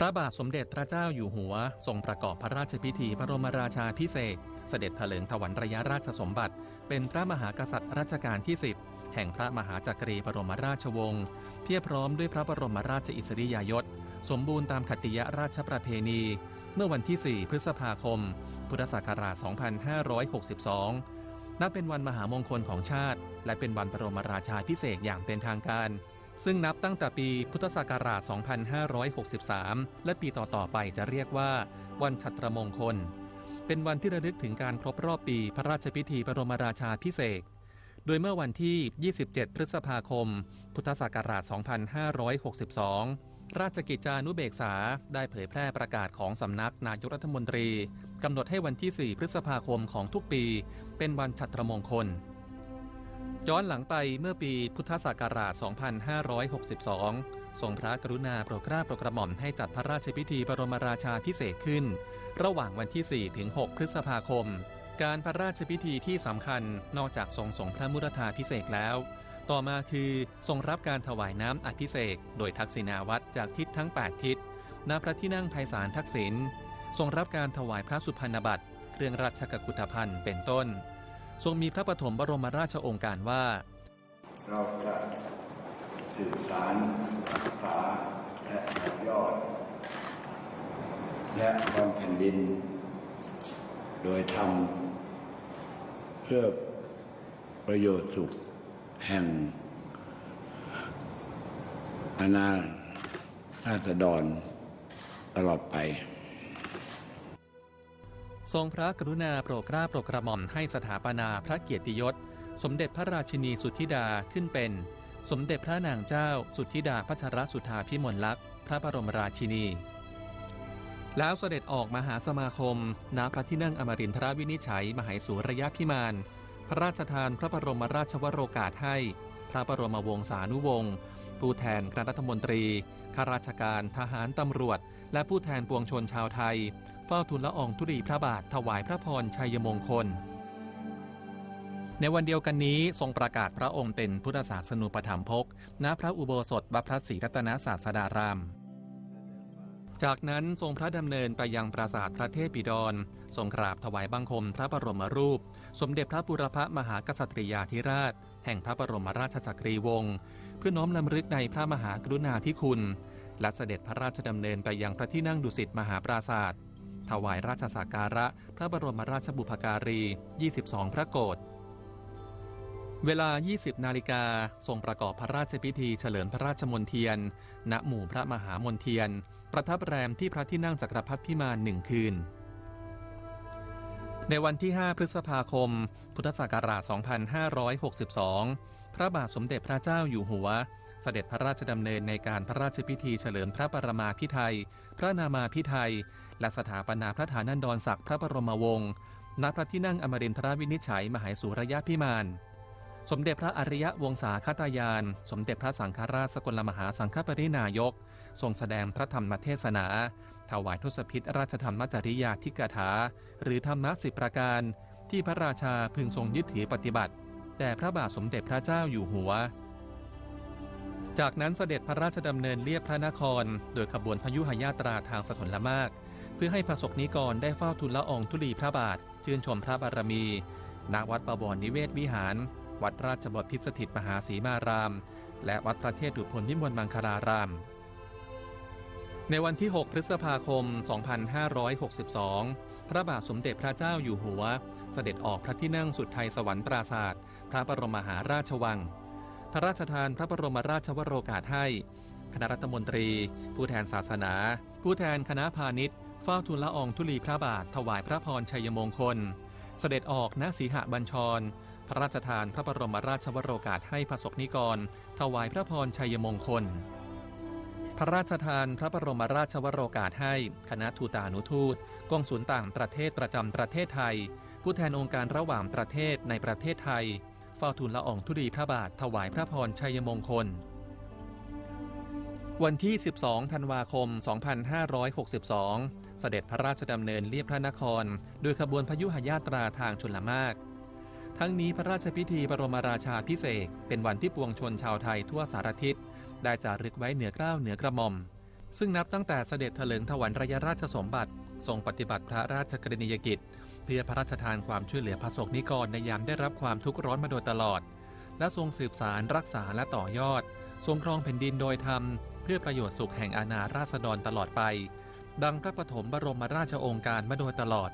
พระบาทสมเด็จพระเจ้าอยู่หัว ทรงประกอบพระราชพิธีบรมราชาพิเศษเสด็จเถลิงถวัลระยะราชสมบัติ เป็นพระมหากษัตริย์รัชกาลที่ 10 แห่งพระมหาจักรีบรมราชวงศ์เพียบพร้อมด้วยพระบรมราชอิสริยยศ สมบูรณ์ตามขตติยราชประเพณี เมื่อวันที่ 4 พฤษภาคม พุทธศักราช 2562 นับเป็นวันมหามงคลของชาติ และเป็นวันบรมราชาพิเศษอย่างเป็นทางการ ซึ่งนับตั้งแต่ปีพุทธศักราช 2563 และปีต่อๆไปจะเรียกว่า วันฉัตรมงคล เป็นวันที่ระลึกถึงการครบรอบปีพระราชพิธีบรมราชาพิเศษโดยเมื่อวันที่ 27 พฤษภาคม พุทธศักราช 2562 ราชกิจจานุเบกษาได้เผยแพร่ประกาศของสำนักนายกรัฐมนตรีกำหนดให้วันที่ 4 พฤษภาคมของทุกปี เป็นวันฉัตรมงคล ย้อนหลังไปเมื่อปีพุทธศักราช 2562 ทรงพระกรุณาโปรดเกล้าโปรดกระหม่อมให้จัดพระราชพิธีบรมราชาพิเศษขึ้น ระหว่างวันที่ 4 ถึง 6 พฤษภาคม การพระราชพิธีที่สำคัญนอกจากทรงส่งพระมุรธาพิเศษแล้ว ต่อมาคือทรงรับการถวายน้ำอภิเษกโดยทักษิณาวัตรจากทิศทั้ง 8 ทิศณพระที่นั่งไพศาลทักษิณทรงรับการถวายพระสุพรรณบัตรเครื่องราชกุฏภัณฑ์เป็นต้น ทรงมีพระปฐมบรมราชโองการว่า เราจะสืบสารรักษาและต่อยอด และทำแผ่นดิน โดยทำเพื่อประโยชน์สุขแห่งอาณาราษฎรตลอดไป ทรงพระกรุณาโปรดเกล้าโปรดกระหม่อมให้สถาปนาพระเกียรติยศ สมเด็จพระราชินีสุทธิดาขึ้นเป็น สมเด็จพระนางเจ้าสุทธิดาพัชรสุธาพิมลลักษณ์พระบรมราชินี แล้วเสด็จออกมหาสมาคม ณ พระที่นั่งอมรินทรวินิจฉัย มหายสุรยพิมาน พระราชทานพระบรมราชวโรกาสให้ พระบรมวงศานุวงศ์ ผู้แทนคณะรัฐมนตรี ข้าราชการ ทหาร ตำรวจ และผู้แทนปวงชนชาวไทย เฝ้าทูลละอองธุลีพระบาทถวายพระพรชัยมงคล ในวันเดียวกันนี้ทรงประกาศพระองค์เป็นพุทธศาสนูปถัมภก ณ พระอุโบสถวัดพระศรีรัตนศาสดารามจากนั้นทรงพระดำเนินไปยังปราสาทพระเทพบิดรทรงกราบถวายบังคมพระบรมรูป สมเด็จพระบุรพมหากษัตริยาธิราช แห่งพระบรมราชจักรีวงศ์เพื่อน้อมลำลึกในพระมหากรุณาธิคุณ และเสด็จพระราชดำเนินไปยังพระที่นั่งดุสิตมหาปราศาสตร์ถวายราชสักการะ พระบรมราชบุพการี 22 พระโกรธเวลา 20 นาฬิกาทรงประกอบพระราชพิธีเฉลิมพระราชมนเทียน ณ หมู่พระมหามนเทียน ประทับแรมที่พระที่นั่งจักรพรรดิพิมานหนึ่งคืน ในวันที่ 5 พฤษภาคม พุทธศักราช 2562 พระบาทสมเด็จพระเจ้าอยู่หัว เสด็จพระราชดำเนินในการพระราชพิธีเฉลิมพระปรมาภิไธยพระนามาภิไธยและสถาปนาพระฐานันดรศักดิ์พระบรมวงศ์ณพระที่นั่งอมรินทรวินิจฉัย มหายสุรยพิมาน สมเด็จพระอริยวงศาคตายาน สมเด็จพระสังฆราชสกลมหาสังฆปรินายก ทรงแสดงพระธรรมเทศนา ถวายทศพิธราชธรรมจริยาธิกถา หรือธรรมะสิบประการ ที่พระราชาพึงทรงยึดถือปฏิบัติ แต่พระบาทสมเด็จพระเจ้าอยู่หัว จากนั้นเสด็จพระราชดำเนินเลียบพระนคร โดยขบวนพยุหยาตราทางสถนละมาก เพื่อให้ประสบนิกรได้เฝ้าทูลละอองธุลีพระบาทชื่นชมพระบารมีณวัดประวรนิเวศวิหาร วัดราชบพิตรสถิตมหาสีมาราม และวัดพระเทพดุพลวิมลมังคลาราม ในวันที่ 6 พฤษภาคม 2562 พระบาทสมเด็จพระเจ้าอยู่หัว เสด็จออกพระที่นั่งสุดไทยสวรรค์ปราศาสตร์พระบรมมหาราชวัง พระราชทานพระบรมราชวโรกาสให้ คณะรัฐมนตรี ผู้แทนศาสนา ผู้แทนคณะพาณิชย์เฝ้าทูลละอองธุลีพระบาทถวายพระพรชัยมงคล เสด็จออกณสีหบัญชร พระราชทานพระบรมราชวโรกาสให้ประสบนิกร ถวายพระพรชัยมงคล พระราชทานพระบรมราชวโรกาสให้ คณะทูตานุทูตกองศูนย์ต่างประเทศประจำประเทศไทย ผู้แทนองค์การระหว่างประเทศในประเทศไทยเฝ้าทูลละอองธุลีพระบาทถวายพระพรชัยมงคล วันที่ 12 ธันวาคม 2562 เสด็จพระราชดำเนินเลียบพระนคร โดยขบวนพยุหญาตราทางชนละมาก ทั้งนี้พระราชพิธีบรมราชาพิเศษเป็นวันที่ปวงชนชาวไทยทั่วสารทิศได้จารึกไว้เหนือเกล้าวเหนือกระหม่อม ซึ่งนับตั้งแต่เสด็จเถลิงถวันระยราชสมบัติทรงปฏิบัติพระราชกรณียกิจ เพื่อพระราชทานความช่วยเหลือพระสงฆ์นิกรในยามได้รับความทุกข์ร้อนมาโดยตลอด และทรงสืบสารรักษาและต่อยอด ทรงครองแผ่นดินโดยธรรม เพื่อประโยชน์สุขแห่งอาณาราษฎรตลอดไป ดังพระปฐมบรมราชโองการมาโดยตลอด